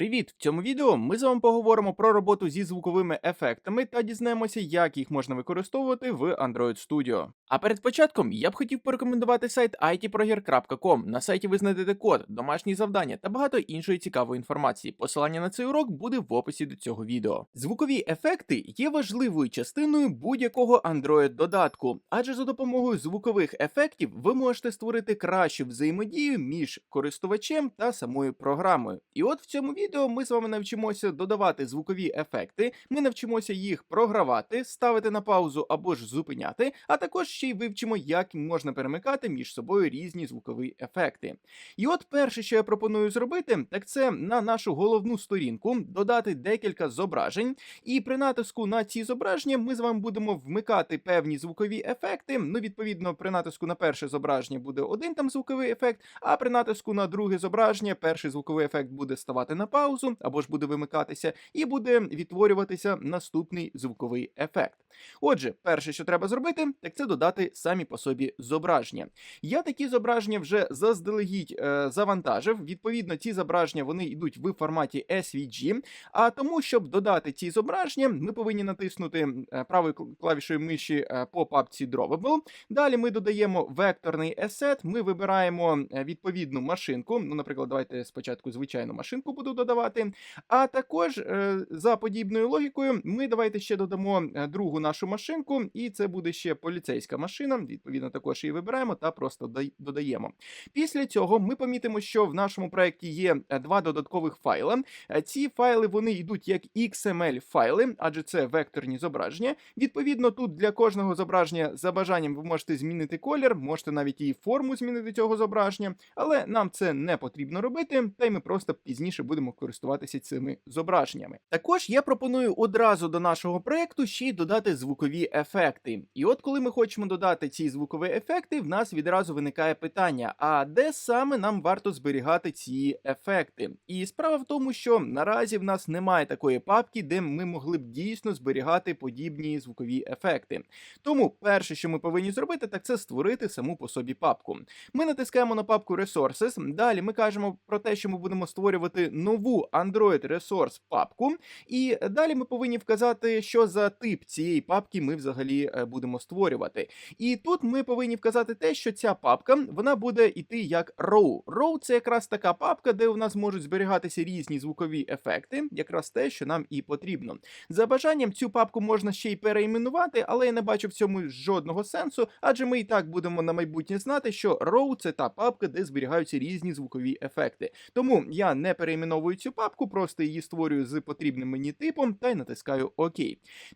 Привіт! В цьому відео ми з вами поговоримо про роботу зі звуковими ефектами та дізнаємося, як їх можна використовувати в Android Studio. А перед початком я б хотів порекомендувати сайт itproger.com. На сайті ви знайдете код, домашні завдання та багато іншої цікавої інформації. Посилання на цей урок буде в описі до цього відео. Звукові ефекти є важливою частиною будь-якого Android додатку, адже за допомогою звукових ефектів ви можете створити кращу взаємодію між користувачем та самою програмою. І от в цьому відео ми з вами навчимося додавати звукові ефекти, ми навчимося їх програвати, ставити на паузу або ж зупиняти, а також ще й вивчимо, як можна перемикати між собою різні звукові ефекти. І от перше, що я пропоную зробити, так це на нашу головну сторінку додати декілька зображень, і при натиску на ці зображення ми з вами будемо вмикати певні звукові ефекти. Ну, відповідно, при натиску на перше зображення буде один там звуковий ефект, а при натиску на друге зображення перший звуковий ефект буде ставати на паузу або ж буде вимикатися, і буде відтворюватися наступний звуковий ефект. Отже, перше, що треба зробити, так це додати самі по собі зображення. Я такі зображення вже заздалегідь е, завантажив. Відповідно, ці зображення вони йдуть в форматі SVG. А тому, щоб додати ці зображення, ми повинні натиснути е, правою клавішою миші е, по папці Drawable. Далі ми додаємо векторний есет. Ми вибираємо е, відповідну машинку. Ну, наприклад, давайте спочатку звичайну машинку буду додавати. А також е, за подібною логікою, ми давайте ще додамо е, другу нашу машинку, і це буде ще поліцейська машина. Відповідно, також її вибираємо та просто додаємо. Після цього ми помітимо, що в нашому проєкті є е, два додаткових файли. Ці файли вони йдуть як XML файли, адже це векторні зображення. Відповідно, тут для кожного зображення за бажанням ви можете змінити колір, можете навіть і форму змінити цього зображення, але нам це не потрібно робити, та й ми просто пізніше будемо користуватися цими зображеннями. Також я пропоную одразу до нашого проекту ще й додати звукові ефекти. І от коли ми хочемо додати ці звукові ефекти, в нас відразу виникає питання: а де саме нам варто зберігати ці ефекти? І справа в тому, що наразі в нас немає такої папки, де ми могли б дійсно зберігати подібні звукові ефекти. Тому перше, що ми повинні зробити, так це створити саму по собі папку. Ми натискаємо на папку Resources. Далі ми кажемо про те, що ми будемо створювати нову Android Resource папку. І далі ми повинні вказати, що за тип цієї папки ми взагалі е, будемо створювати. І тут ми повинні вказати те, що ця папка вона буде йти як RAW. RAW – це якраз така папка, де у нас можуть зберігатися різні звукові ефекти, якраз те, що нам і потрібно. За бажанням цю папку можна ще й переіменувати, але я не бачу в цьому жодного сенсу, адже ми і так будемо на майбутнє знати, що RAW – це та папка, де зберігаються різні звукові ефекти. Тому я не переіменовую цю папку, просто її створюю з потрібним мені типом та й натискаю ОК.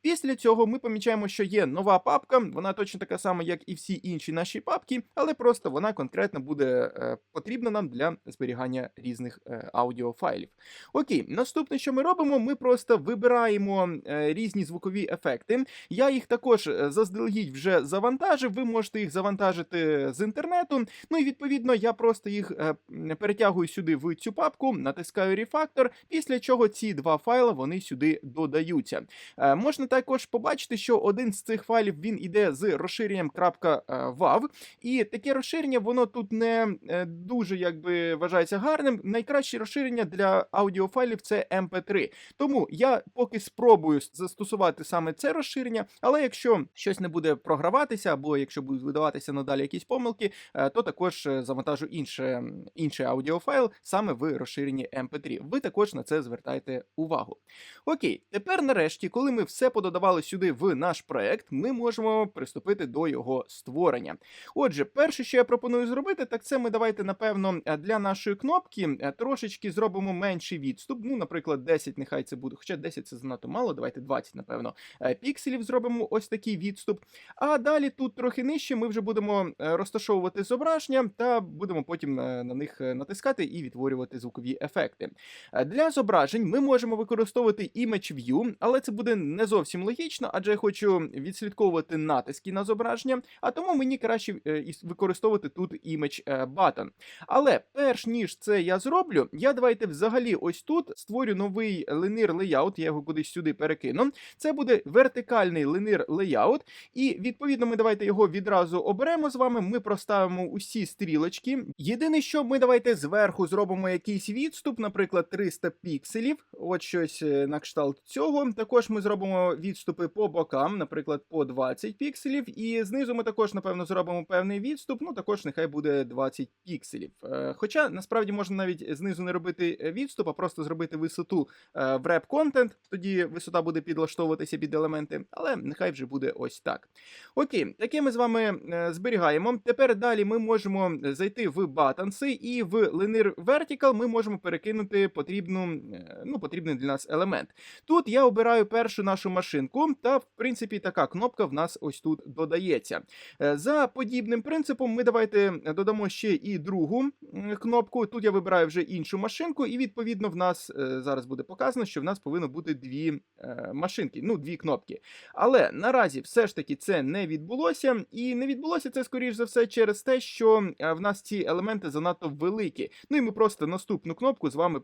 Після цього ми помічаємо, що є нова папка, вона точно така сама, як і всі інші наші папки, але просто вона конкретно буде е, потрібна нам для зберігання різних е, аудіофайлів. Окей, наступне, що ми робимо, ми просто вибираємо е, різні звукові ефекти. Я їх також заздалегідь вже завантажив. Ви можете їх завантажити з інтернету. Ну і відповідно я просто їх перетягую сюди в цю папку, натискаю рефактор, після чого ці два файли вони сюди додаються. Е, Можна також побачити, що один з цих файлів він іде з розширенням .wav, і таке розширення воно тут не е, дуже якби вважається гарним. Найкраще розширення для аудіофайлів це MP3. Тому я поки спробую застосувати саме це розширення, але якщо щось не буде програватися, або якщо будуть видаватися надалі якісь помилки, е, то також е, завантажу інше, інший аудіофайл саме в розширенні MP3. Ви також на це звертайте увагу. Окей, тепер нарешті, коли ми все пододавали сюди в наш проект, ми можемо приступити до його створення. Отже, перше, що я пропоную зробити, так це ми давайте, напевно, е, для нашої кнопки е, трошечки зробимо менший відступ. Ну, наприклад, 10, нехай це буде, хоча 10 це занадто мало, давайте 20, напевно, е, пікселів зробимо ось такий відступ. А далі тут трохи нижче ми вже будемо розташовувати зображення та будемо потім е, на них натискати і відтворювати звукові ефекти. Е, Для зображень ми можемо використовувати Image View, але це буде не зовсім логічно, адже я хочу відслідковувати натиски на зображення, а тому мені краще е, використовувати тут Image е, Button. Але перш ніж це я зроблю, я давайте взагалі ось тут створю новий linear layout, я його кудись сюди перекину. Це буде вертикальний linear layout, і відповідно ми давайте його відразу оберемо з вами. Ми проставимо усі стрілочки. Єдине, що ми давайте зверху зробимо якийсь відступ, наприклад. Наприклад, 300 пікселів. От щось е, на кшталт цього. Також ми зробимо відступи по бокам, наприклад, по 20 пікселів. І знизу ми також, напевно, зробимо певний відступ. Ну, також нехай буде 20 пікселів. Е, Хоча насправді можна навіть знизу не робити е, відступ, а просто зробити висоту в реп контент. Тоді висота буде підлаштовуватися під елементи, але нехай вже буде ось так. Окей, таке ми з вами зберігаємо. Тепер далі ми можемо зайти в батанси, і в Linear Vertical ми можемо перекинути потрібну, е, ну, потрібний для нас елемент. Тут я обираю першу нашу машинку, та в принципі така кнопка в нас ось тут додається. Е, За подібним принципом, ми давайте додамо ще і другу кнопку. Тут я вибираю вже іншу машинку, і відповідно в нас е, зараз буде показано, що в нас повинно бути дві машинки, ну дві кнопки. Але наразі все ж таки це не відбулося, і не відбулося це скоріш за все через те, що в нас ці елементи занадто великі. Ну і ми просто наступну кнопку з вами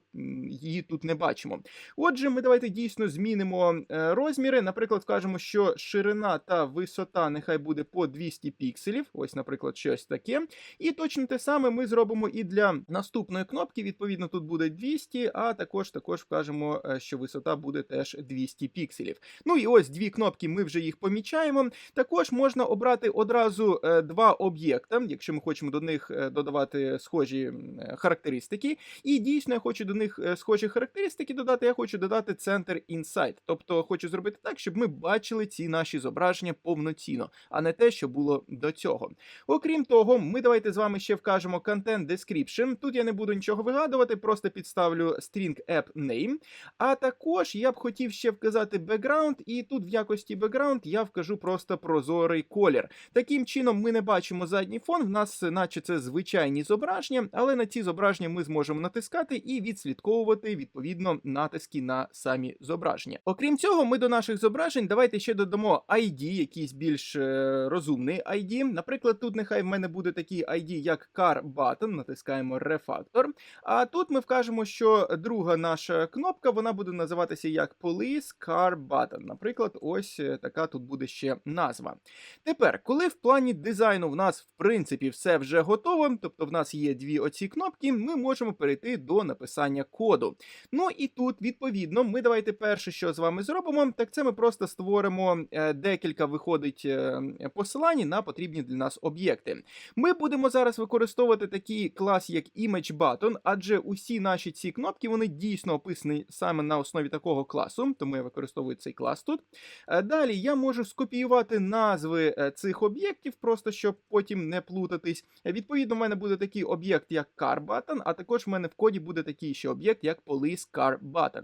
її тут не бачимо. Отже, ми давайте дійсно змінимо е, розміри. Наприклад, скажемо, що ширина та висота нехай буде по 200 пікселів. Ось, наприклад, щось таке. І точно те саме ми зробимо і для наступної кнопки. Відповідно, тут буде 200, а також також вкажемо, е, що висота буде теж 200 пікселів. Ну і ось дві кнопки, ми вже їх помічаємо. Також можна обрати одразу е, два об'єкта, якщо ми хочемо до них додавати схожі характеристики. І дійсно я хочу до них е, схожі характеристики додати. Я хочу додати центр Insight. Тобто хочу зробити так, щоб ми бачили ці наші зображення повноцінно, а не те, що було до цього. Окрім того, ми давайте з вами ще вкажемо Content Description. Тут я не буду нічого вигадувати, просто підставлю string app name. А також я б хотів ще вказати background, і тут в якості background я вкажу просто прозорий колір. Таким чином, ми не бачимо задній фон, в нас наче це звичайні зображення, але на ці зображення ми зможемо натискати і відслідковувати відповідно натиски на самі зображення. Окрім цього, ми до наших зображень давайте ще додамо ID, якийсь більш е, розумний ID. Наприклад, тут нехай в мене буде такий ID, як Car Button, натискаємо Refactor. А тут ми вкажемо, що друга наша кнопка вона буде називатися як Police Car Button. Наприклад, ось е, така тут буде ще назва. Тепер, коли в плані дизайну в нас в принципі все вже готово, тобто в нас є дві оці кнопки, ми можемо перейти до написання коду. Ну і тут, відповідно, ми давайте перше, що з вами зробимо, так це ми просто створимо е, декілька виходить е, посилань на потрібні для нас об'єкти. Ми будемо зараз використовувати такий клас, як Image Button, адже усі наші ці кнопки вони дійсно описані саме на основі такого класу, тому я використовую цей клас тут. Е, Далі я можу скопіювати назви цих об'єктів, просто щоб потім не плутатись. Відповідно, в мене буде такий об'єкт, як Car Button, а також в мене в коді буде такий ще об'єкт, як Police Car Button.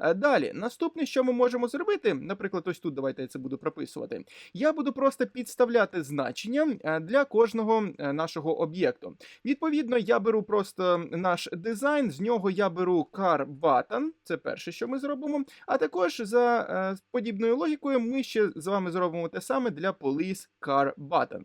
Е, Далі, наступне, що ми можемо зробити, наприклад, ось тут давайте я це буду прописувати. Я буду просто підставляти значення е, для кожного е, нашого об'єкту. Відповідно, я беру просто наш дизайн, з нього я беру car button, це перше, що ми зробимо. А також за подібною логікою ми ще з вами зробимо те саме для police car button.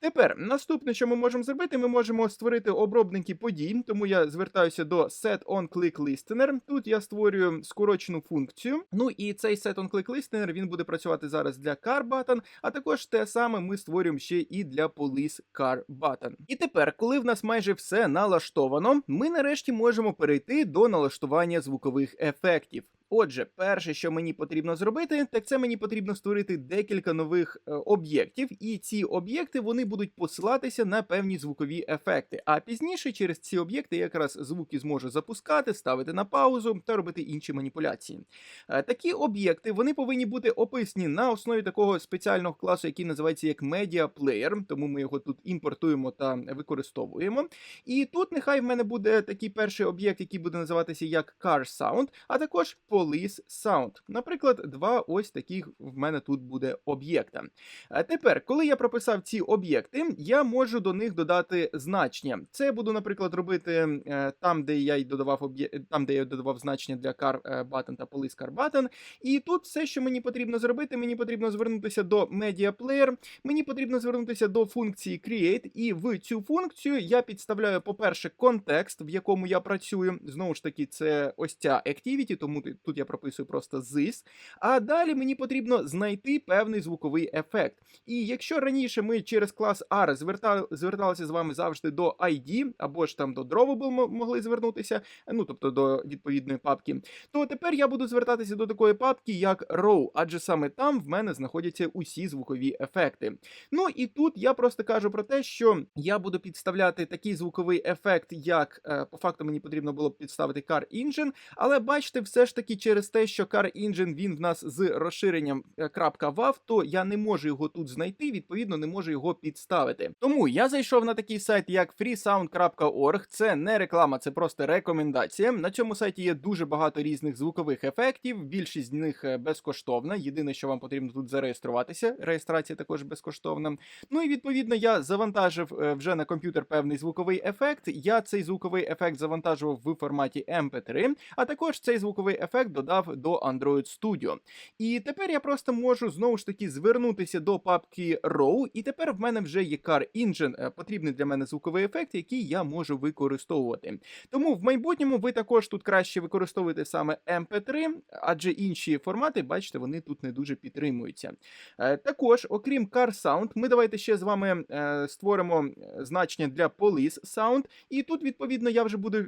Тепер наступне, що ми можемо зробити, ми можемо створити обробники подій, тому я звертаюся до set on click listener. Тут я створюю скорочену функцію. Ну і цей setOnClickListener, on click він буде працювати зараз для CarButton, а також те саме ми створюємо ще і для police car button. І тепер, коли в нас майже все налаштовано, ми нарешті можемо перейти до налаштування звукових ефектів. Отже, перше, що мені потрібно зробити, так це мені потрібно створити декілька нових е, об'єктів, і ці об'єкти вони будуть посилатися на певні звукові ефекти. А пізніше через ці об'єкти якраз звуки зможу запускати, ставити на паузу та робити інші маніпуляції. Е, Такі об'єкти вони повинні бути описані на основі такого спеціального класу, який називається як Media Player, тому ми його тут імпортуємо та використовуємо. І тут нехай в мене буде такий перший об'єкт, який буде називатися як Car Sound, а також Police Sound. Наприклад, два ось таких в мене тут буде об'єкта. А тепер, коли я прописав ці об'єкти, я можу до них додати значення. Це я буду, наприклад, робити е, там, де я й додавав об'є... там, де я додавав значення для car е, button та police car button. І тут все, що мені потрібно зробити, мені потрібно звернутися до Media Player, мені потрібно звернутися до функції Create, і в цю функцію я підставляю, по-перше, контекст, в якому я працюю. Знову ж таки, це ось ця activity, тому тут тут я прописую просто this. А далі мені потрібно знайти певний звуковий ефект. І якщо раніше ми через клас R зверта... зверталися з вами завжди до ID, або ж там до Drawable могли звернутися, ну тобто до відповідної папки, то тепер я буду звертатися до такої папки, як RAW, адже саме там в мене знаходяться усі звукові ефекти. Ну і тут я просто кажу про те, що я буду підставляти такий звуковий ефект, як е, по факту мені потрібно було б підставити Car Engine, але бачите, все ж таки через те, що Car Engine він в нас з розширенням е, .wav, то я не можу його тут знайти, відповідно, не можу його підставити. Тому я зайшов на такий сайт, як freesound.org. Це не реклама, це просто рекомендація. На цьому сайті є дуже багато різних звукових ефектів. Більшість з них е, безкоштовна. Єдине, що вам потрібно тут зареєструватися. Реєстрація також безкоштовна. Ну і відповідно я завантажив е, вже на комп'ютер певний звуковий ефект. Я цей звуковий ефект завантажував в форматі MP3, а також цей звуковий ефект додав до Android Studio. І тепер я просто можу знову ж таки звернутися до папки RAW, і тепер в мене вже є Car Engine, е, потрібний для мене звуковий ефект, який я можу використовувати. Тому в майбутньому ви також тут краще використовуєте саме MP3, адже інші формати, бачите, вони тут не дуже підтримуються. Е, Також, окрім Car Sound, ми давайте ще з вами е, створимо значення для Police Sound, і тут, відповідно, я вже буду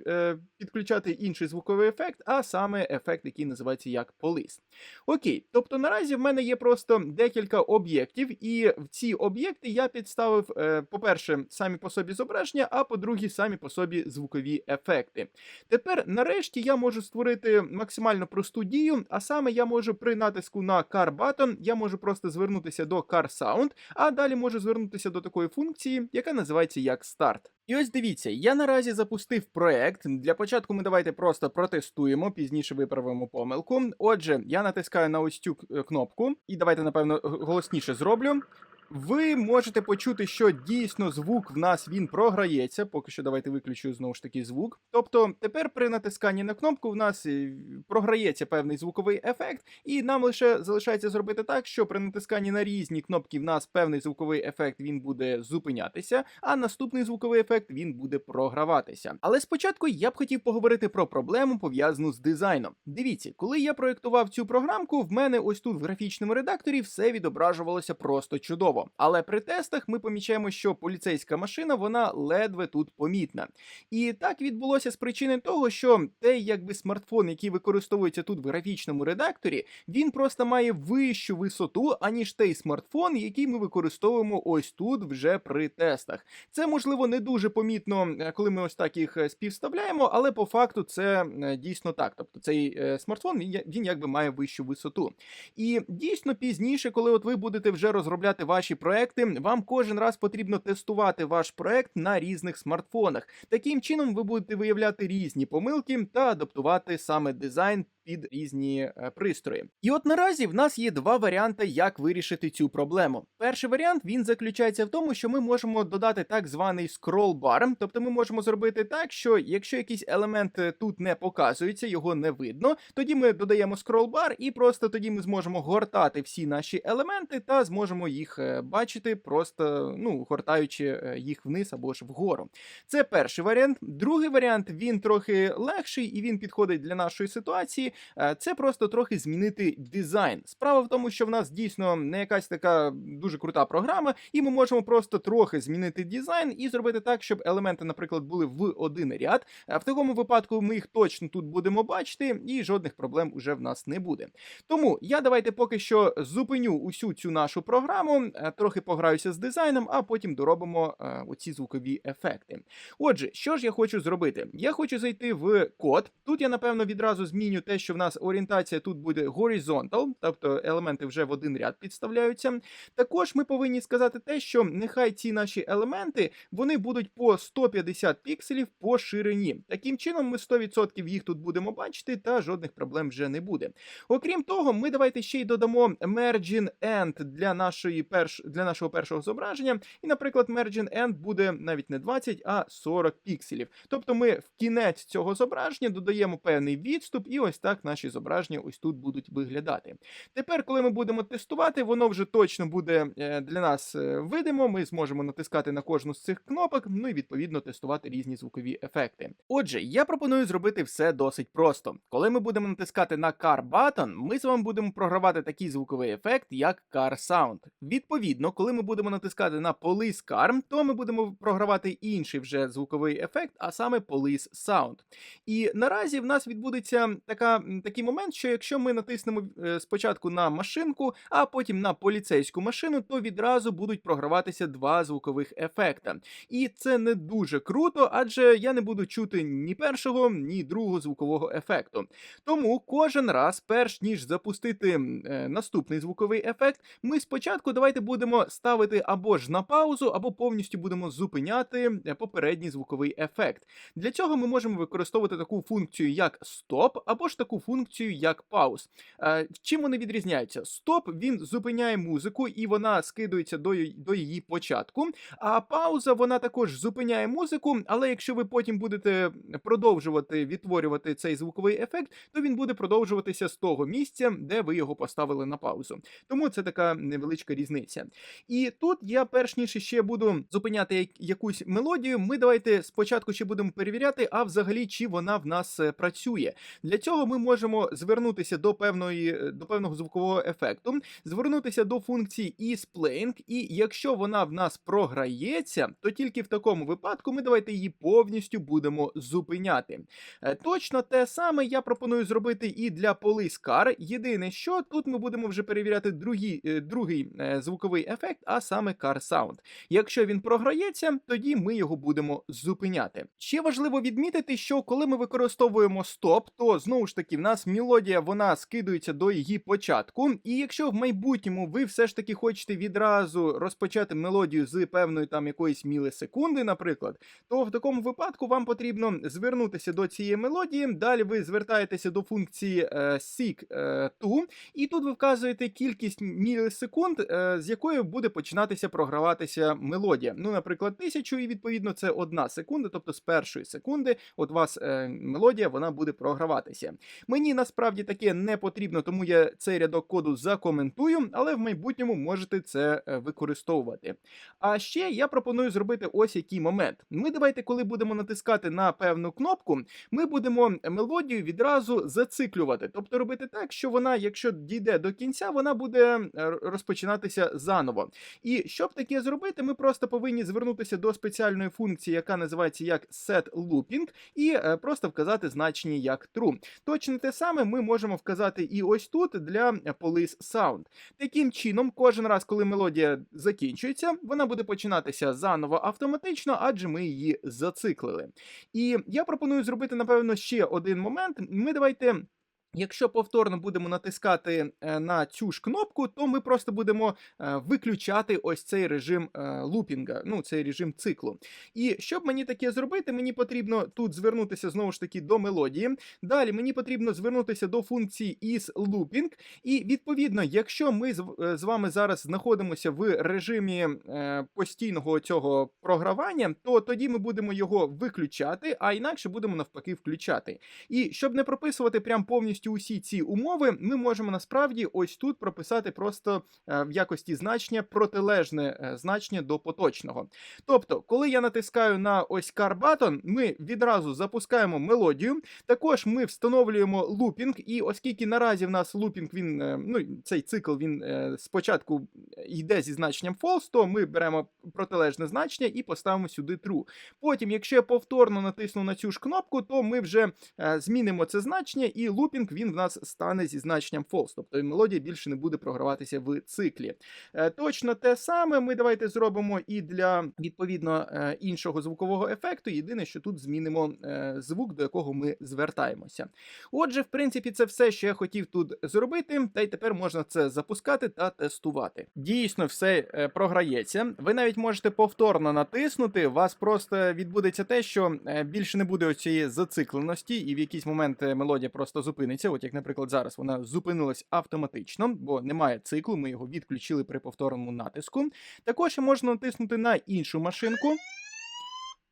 підключати інший звуковий ефект, а саме ефект, який називається як Police. Окей, тобто наразі в мене є просто декілька об'єктів, і в ці об'єкти я підставив, е, по-перше, самі по собі зображення, а по-друге, самі по собі звукові ефекти. Тепер, нарешті, я можу створити максимально просту дію, а саме я можу при натиску на Car Button, я можу просто звернутися до Car Sound, а далі можу звернутися до такої функції, яка називається як Start. І ось дивіться, я наразі запустив проект. Для початку ми давайте просто протестуємо, пізніше виправимо помилку. Отже, я натискаю на ось цю кнопку, і давайте, напевно, голосніше зроблю. Ви можете почути, що дійсно звук в нас він програється. Поки що давайте виключу знову ж таки звук. Тобто тепер при натисканні на кнопку в нас е, програється певний звуковий ефект, і нам лише залишається зробити так, що при натисканні на різні кнопки в нас певний звуковий ефект він буде зупинятися, а наступний звуковий ефект він буде програватися. Але спочатку я б хотів поговорити про проблему пов'язану з дизайном. Дивіться, коли я проєктував цю програмку, в мене ось тут в графічному редакторі все відображувалося просто чудово. Але при тестах ми помічаємо, що поліцейська машина вона ледве тут помітна. І так відбулося з причини того, що той якби смартфон, який використовується тут в графічному редакторі, він просто має вищу висоту, аніж той смартфон, який ми використовуємо ось тут вже при тестах. Це можливо не дуже помітно, е, коли ми ось так їх е, співставляємо, але по факту це е, дійсно так. Тобто цей смартфон він якби має вищу висоту. І дійсно пізніше, коли от ви будете вже розробляти ваші проекти, вам кожен раз потрібно тестувати ваш проект на різних смартфонах. Таким чином ви будете виявляти різні помилки та адаптувати саме дизайн. Під різні е, пристрої, і от наразі в нас є два варіанти, як вирішити цю проблему. Перший варіант він заключається в тому, що ми можемо додати так званий bar, тобто ми можемо зробити так, що якщо якийсь елемент е, тут не показується, його не видно, тоді ми додаємо bar, і просто тоді ми зможемо гортати всі наші елементи та зможемо їх е, бачити, просто ну гортаючи їх вниз або ж вгору. Це перший варіант. Другий варіант він трохи легший і він підходить для нашої ситуації. Е, Це просто трохи змінити дизайн. Справа в тому, що в нас дійсно не якась така дуже крута програма, і ми можемо просто трохи змінити дизайн і зробити так, щоб елементи, наприклад, були в один ряд. А В такому випадку ми їх точно тут будемо бачити, і жодних проблем уже в нас не буде. Тому я давайте поки що зупиню усю цю нашу програму, е, трохи пограюся з дизайном, а потім доробимо е, оці звукові ефекти. Отже, що ж я хочу зробити? Я хочу зайти в код. Тут я напевно відразу зміню те, що в нас орієнтація тут буде horizontal, тобто елементи вже в один ряд підставляються. Також ми повинні сказати те, що нехай ці наші елементи вони будуть по 150 пікселів по ширині. Таким чином, ми 100% їх тут будемо бачити, та жодних проблем вже не буде. Окрім того, ми давайте ще й додамо margin end для нашої перш... для нашого першого зображення. І, наприклад, margin end буде навіть не 20, а 40 пікселів. Тобто ми в кінець цього зображення додаємо певний відступ, і ось так так наші зображення ось тут будуть виглядати. Тепер, коли ми будемо тестувати, воно вже точно буде е, для нас е, видимо. Ми зможемо натискати на кожну з цих кнопок, ну і відповідно тестувати різні звукові ефекти. Отже, я пропоную зробити все досить просто. Коли ми будемо натискати на Car Button, ми з вами будемо програвати такий звуковий ефект, як Car Sound. Відповідно, коли ми будемо натискати на Police Car, то ми будемо програвати інший вже звуковий ефект, а саме Police Sound. І наразі в нас відбудеться така, такий момент, що якщо ми натиснемо е, спочатку на машинку, а потім на поліцейську машину, то відразу будуть програватися два звукових ефекта. І це не дуже круто, адже я не буду чути ні першого, ні другого звукового ефекту. Тому кожен раз, перш ніж запустити е, наступний звуковий ефект, ми спочатку давайте будемо ставити або ж на паузу, або повністю будемо зупиняти е, попередній звуковий ефект. Для цього ми можемо використовувати таку функцію, як стоп, або ж таку функцію, як пауз. Е, Чим вони відрізняються? Стоп він зупиняє музику і вона скидується до, до її початку. А пауза вона також зупиняє музику, але якщо ви потім будете продовжувати відтворювати цей звуковий ефект, то він буде продовжуватися з того місця, де ви його поставили на паузу. Тому це така невеличка різниця. І тут я перш ніж ще буду зупиняти якусь мелодію. Ми давайте спочатку ще будемо перевіряти, а взагалі чи вона в нас е, працює. Для цього ми можемо звернутися до певної е, до певного звукового ефекту, звернутися до функції isPlaying, і якщо вона в нас програється, то тільки в такому випадку ми давайте її повністю будемо зупиняти. Е, Точно те саме я пропоную зробити і для Police Car. Єдине, що тут ми будемо вже перевіряти другі, е, другий звуковий ефект, а саме Car Sound. Якщо він програється, тоді ми його будемо зупиняти. Ще важливо відмітити, що коли ми використовуємо стоп, то знову ж таки в нас мелодія вона скидується до її початку. І якщо в майбутньому ви все ж таки хочете відразу розпочати мелодію з певної там якоїсь мілісекунди, наприклад, то в такому випадку вам потрібно звернутися до цієї мелодії. Далі ви звертаєтеся до функції е, Seek е, to, і тут ви вказуєте кількість мілісекунд, е, з якої буде починатися програватися мелодія. Ну, наприклад, тисячу, і відповідно це одна секунда, тобто з першої секунди, от вас е, мелодія вона буде програватися. Мені насправді таке не потрібно, тому я цей рядок коду закоментую, але в майбутньому можете це е, використовувати. А ще я пропоную зробити ось який момент. Ми давайте, коли будемо натискати на певну кнопку, ми будемо мелодію відразу зациклювати, тобто робити так, що вона, якщо дійде до кінця, вона буде е, розпочинатися заново. І щоб таке зробити, ми просто повинні звернутися до спеціальної функції, яка називається як set looping, і е, просто вказати значення як true. Точно те саме ми можемо вказати і ось тут для police sound. Таким чином, кожен раз, коли мелодія закінчується, вона буде починатися заново автоматично, адже ми її зациклили. І я пропоную зробити, напевно, ще один момент. Ми давайте. Якщо повторно будемо натискати е, на цю ж кнопку, то ми просто будемо е, виключати ось цей режим е, лупінга, ну цей режим циклу. І щоб мені таке зробити, мені потрібно тут звернутися знову ж таки до мелодії. Далі мені потрібно звернутися до функції isLooping. І відповідно, якщо ми з, вами зараз знаходимося в режимі постійного цього програвання, то тоді ми будемо його виключати, а інакше будемо навпаки включати. І щоб не прописувати прям повністю усі ці умови, ми можемо насправді ось тут прописати просто е, в якості значення протилежне е, значення до поточного. Тобто, коли я натискаю на ось Car Button, ми відразу запускаємо мелодію. Також ми встановлюємо лупінг, і оскільки наразі в нас лупінг, він е, ну цей цикл він спочатку йде зі значенням false, то ми беремо протилежне значення і поставимо сюди true. Потім, якщо я повторно натисну на цю ж кнопку, то ми вже е, змінимо це значення, і лупінг він в нас стане зі значенням false, тобто мелодія більше не буде програватися в циклі. Е, Точно те саме ми давайте зробимо і для відповідно е, іншого звукового ефекту. Єдине, що тут змінимо звук, до якого ми звертаємося. Отже, в принципі, це все, що я хотів тут зробити, та й тепер можна це запускати та тестувати. Дійсно, все е, програється. Ви навіть можете повторно натиснути. У вас просто відбудеться те, що е, більше не буде оцієї зацикленості, і в якийсь момент е, мелодія просто зупиниться. От як, наприклад, зараз вона зупинилась автоматично, бо немає циклу. Ми його відключили при повторному натиску. Також можна натиснути на іншу машинку.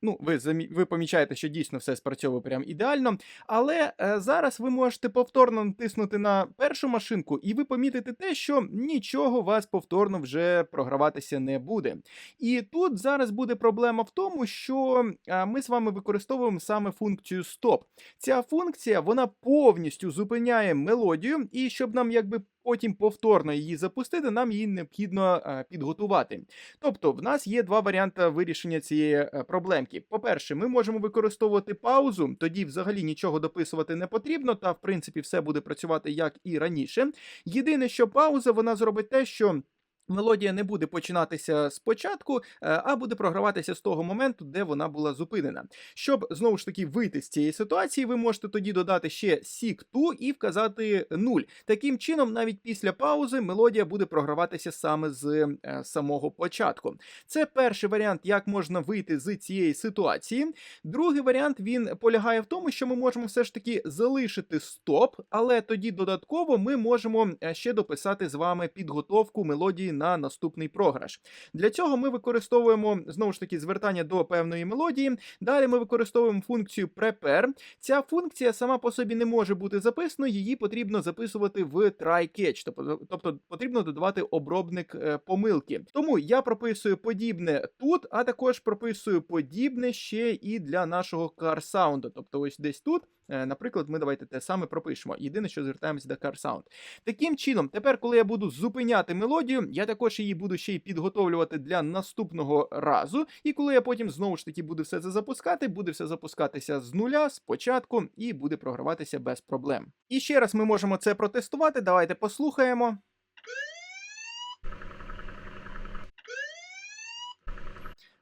Ну, ви ви помічаєте, що дійсно все спрацьовує прям ідеально. Але е, зараз ви можете повторно натиснути на першу машинку, і ви помітите те, що нічого вас повторно вже програватися не буде. І тут зараз буде проблема в тому, що е, ми з вами використовуємо саме функцію стоп. Ця функція вона повністю зупиняє мелодію, і щоб нам якби потім повторно її запустити, нам її необхідно е, підготувати. Тобто, в нас є два варіанти вирішення цієї е, проблемки. По-перше, ми можемо використовувати паузу, тоді взагалі нічого дописувати не потрібно, та в принципі все буде працювати як і раніше. Єдине, що пауза вона зробить те, що. Мелодія не буде починатися спочатку, е, а буде програватися з того моменту, де вона була зупинена. Щоб знову ж таки вийти з цієї ситуації, ви можете тоді додати ще seek to і вказати 0. Таким чином, навіть після паузи мелодія буде програватися саме з е, самого початку. Це перший варіант, як можна вийти з цієї ситуації. Другий варіант він полягає в тому, що ми можемо все ж таки залишити стоп, але тоді додатково ми можемо е, ще дописати з вами підготовку мелодії на наступний програш. Для цього ми використовуємо знову ж таки звертання до певної мелодії. Далі ми використовуємо функцію prepare. Ця функція сама по собі не може бути записаною, її потрібно записувати в try-catch, тобто, тобто потрібно додавати обробник е, помилки. Тому я прописую подібне тут, а також прописую подібне ще і для нашого car sound. Тобто, ось десь тут. Е, Наприклад, ми давайте те саме пропишемо. Єдине, що звертаємось до car. Таким чином, тепер, коли я буду зупиняти мелодію, я також її буду ще й підготовлювати для наступного разу. І коли я потім знову ж таки буду все це запускати, буде все запускатися з нуля, спочатку, і буде програватися без проблем. І ще раз ми можемо це протестувати. Давайте послухаємо.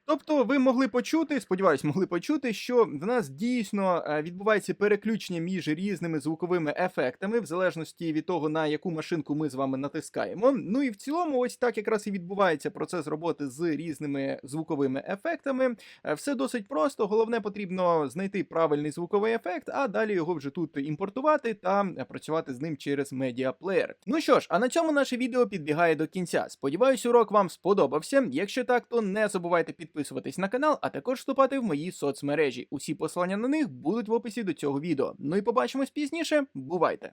Тобто ви могли почути, сподіваюсь, могли почути, що в нас дійсно е, відбувається переключення між різними звуковими ефектами, в залежності від того, на яку машинку ми з вами натискаємо. Ну і в цілому, ось так якраз і відбувається процес роботи з різними звуковими ефектами. Е, Все досить просто. Головне потрібно знайти правильний звуковий ефект, а далі його вже тут імпортувати та е, працювати з ним через медіаплеєр. Ну що ж, а на цьому наше відео підбігає до кінця. Сподіваюсь, урок вам сподобався. Якщо так, то не забувайте підписуватись на канал, а також вступати в мої соцмережі. Усі посилання на них будуть в описі до цього відео. Ну і побачимось пізніше. Бувайте!